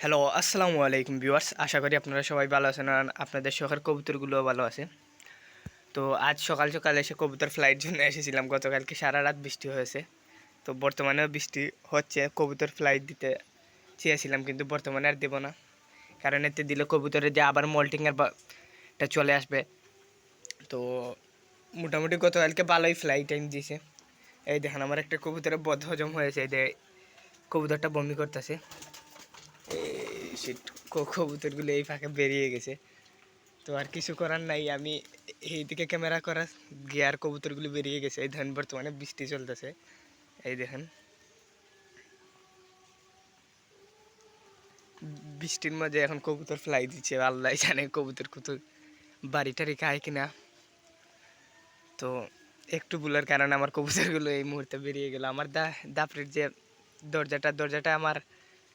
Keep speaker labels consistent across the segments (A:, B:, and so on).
A: Hello আসসালামু আলাইকুম viewers. আশা করি আপনারা সবাই ভালো আছেন আর আপনাদের শখের কবুতরগুলোও ভালো আছে। তো আজ সকাল সকাল এসে কবুতর ফ্লাইট জন্য এসেছিলাম। গতকালকে সারা রাত বৃষ্টি হয়েছে। তো বর্তমানেও বৃষ্টি হচ্ছে, কবুতর ফ্লাইট দিতে চেয়েছিলাম কিন্তু বর্তমানে আর দেবো না। কারণ এতে দিলে কবুতরের যে আবার মল্টিংয়ের টা চলে আসবে। তো মোটামুটি গতকালকে ভালোই ফ্লাইট টাইম দিয়েছে। এই দেখেন, আমার একটা কবুতরের বদ হজম হয়েছে। এই কবুতরটা বমি করতেছে। শিট কবুতরগুলো এই ফাঁকে বেরিয়ে গেছে। তো আর কিছু করার নাই, আমি এই দিকে ক্যামেরা করা গিয়ার কবুতরগুলো বেরিয়ে গেছে। এই দেখেন বর্তমানে বৃষ্টি চলতেছে। এই দেখেন। বৃষ্টির মাঝে এখন কবুতর ফ্লাই দিচ্ছে। আল্লাহ জানে কবুতর কুতু বাড়ি টাড়ি খায় কিনা। তো একটু ভুলের কারণে আমার কবুতরগুলো এই মুহূর্তে বেরিয়ে গেল। আমার দা, দাপড়ির যে দরজাটা দরজাটা আমার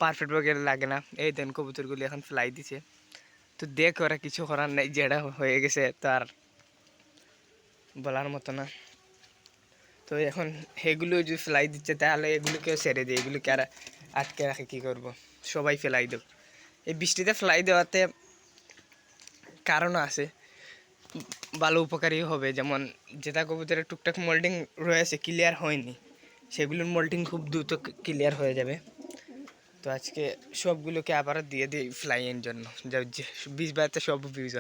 A: পারফেক্ট ভাবে লাগে না। এই দেন কবুতরগুলি এখন ফ্লাই দিছে। তো দেখ ওরা কিছু করার নাই, যেটা হয়ে গেছে তার বলার মতো না। তো এখন এগুলো যদি ফ্লাই দিচ্ছে, তাহলে এগুলোকেও ছেড়ে দিই এগুলোকে আর আটকে রাখে কী করব? সবাই ফেলাই দেব এই বৃষ্টিতে ফ্লাই দেওয়াতে কারণও আছে। ভালো উপকারী হবে, যেমন যেটা কবুতরের টুকটাক মোল্ডিং রয়েছে ক্লিয়ার হয়নি। সেগুলোর মোল্ডিং খুব দ্রুত ক্লিয়ার হয়ে যাবে। তো আজকে সবগুলোকে আবারও দিয়ে দিই ফ্লাইয়ের জন্য। যা বিষ বাড়াতে সব বিষ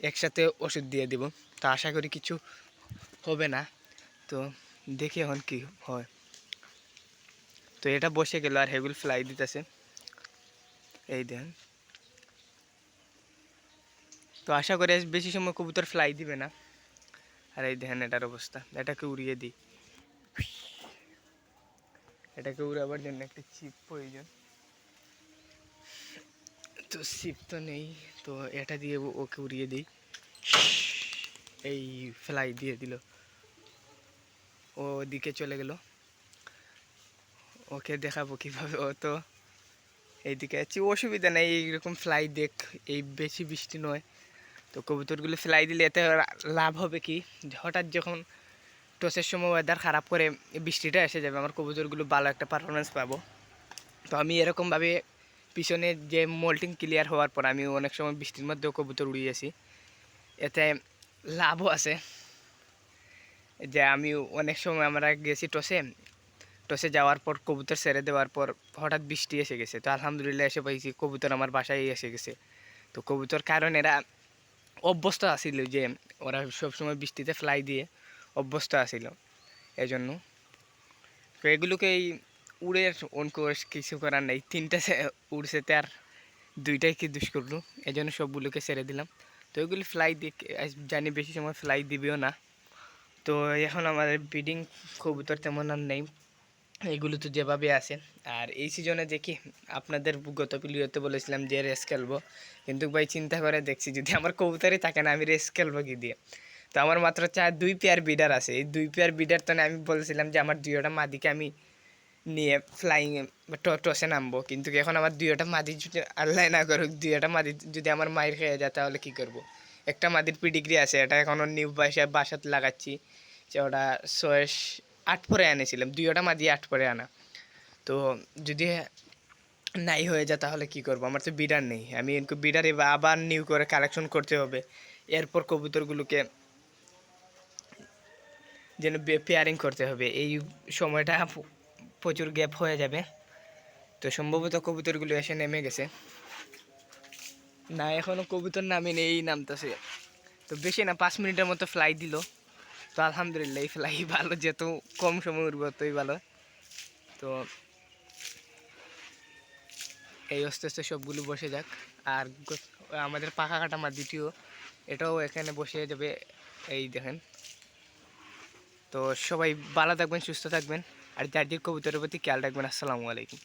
A: একসাথে ওষুধ দিয়ে দিব। তো আশা করি কিছু হবে না। তো দেখি এখন কি হয়। তো এটা বসে গেল আর হেগুল ফ্লাই দিতেছে। এই দেন তো আশা করি বেশি সময় কবুতর ফ্লাই দিবে না। আর এই দেখেন এটার অবস্থা। এটাকে উড়িয়ে দিই। এটাকে উড়াবার জন্য একটা চিপ প্রয়োজন। তো সিপ তো নেই, তো এটা দিয়ে ওকে উড়িয়ে দিই। এই ফ্লাই দিয়ে দিল। ও দিকে চলে গেল। ওকে দেখাবো কীভাবে ও তো এইদিকে আছে। অসুবিধা নেই, এইরকম ফ্লাই দেখ, এই বেশি বৃষ্টি নয়। তো কবুতরগুলো ফ্লাই দিলে এতে লাভ হবে কি? হঠাৎ যখন টসের সময় ওয়েদার খারাপ করে বৃষ্টিটা এসে যাবে, আমার কবুতরগুলো ভালো একটা পারফরমেন্স পাবো। তো আমি এরকমভাবে পিছনে যে মোল্টিং ক্লিয়ার হওয়ার পর আমি অনেক সময় বৃষ্টির মধ্যেও কবুতর উড়িয়েছি এতে লাভও আছে। যে আমি অনেক সময় আমরা গেছি টসে টসে যাওয়ার পর, কবুতর ছেড়ে দেওয়ার পর হঠাৎ বৃষ্টি এসে গেছে। তো আলহামদুলিল্লাহ এসে পাইছি, কবুতর আমার বাসায় এসে গেছে। তো কবুতর কারণ এরা অভ্যস্ত আসিল যে, ওরা সবসময় বৃষ্টিতে ফ্লাই দিয়ে অভ্যস্ত আসিল এজন্য। তো এগুলোকে এই উড়ে অঙ্ক কিছু করার নেই। তিনটা উড়ছে তার দুইটাই কি দুষ করল এই জন্য সবগুলোকে ছেড়ে দিলাম। তো ওইগুলি ফ্লাই দিয়ে জানি বেশি সময় ফ্লাই দিবেও না। তো এখন আমাদের ব্রিডিং কবুতর তেমন আর নেই। এগুলো তো যেভাবে আছে। আর এই সিজনে দেখি, আপনাদের গত পিলিওতে বলেছিলাম যে রেস খেলব। কিন্তু ভাই চিন্তা করে দেখছি, যদি আমার কবুতরই থাকে না, আমি রেস খেলব কি দিয়ে? তো আমার মাত্র চার, দুই পেয়ার বিডার আছে। এই দুই পেয়ার বিডার তো আমি বলেছিলাম যে আমার দুইটা মাদিকে আমি নিয়ে ফ্লাইং টসে নামবো। কিন্তু এখন আমার দুইটা মাদি যদি আল্লাহ না করুক, দুইটা মাদি যদি আমার মায়ের খেয়ে যায়, তাহলে কী করব। একটা মাদির পিডিগ্রি আছে, এটা এখনও নিউ বাসা বাসাতে লাগাচ্ছি, যে ওটা ছয় আট পরে আনেছিলাম, দুইটা মাদি আট পরে আনা। তো যদি নাই হয়ে যায়, তাহলে কি করব? আমার তো বিডার নেই। আমি বিডার এবার আবার নিউ করে কালেকশন করতে হবে। এরপর কবুতরগুলোকে যেন পেয়ারিং করতে হবে। এই সময়টা প্রচুর গ্যাপ হয়ে যাবে। তো সম্ভবত কবুতরগুলো এসে নেমে গেছে। না এখনও কবুতর নামে নেই, নামতেছে। তো বেশি না, পাঁচ মিনিটের মতো ফ্লাই দিল। তো আলহামদুলিল্লাহ, এই ফ্লাই ভালো, যেহেতু কম সময় উঠবো ততই ভালো। তো এই আস্তে আস্তে সবগুলো বসে যাক। আর আমাদের পাখা কাটা আমার দ্বিতীয়, এটাও এখানে বসে যাবে। এই দেখেন। তো সবাই ভালো থাকবেন, সুস্থ থাকবেন। আর জার্জির কবুতরের প্রতি খেয়াল রাখবেন আসসালামু আলাইকুম।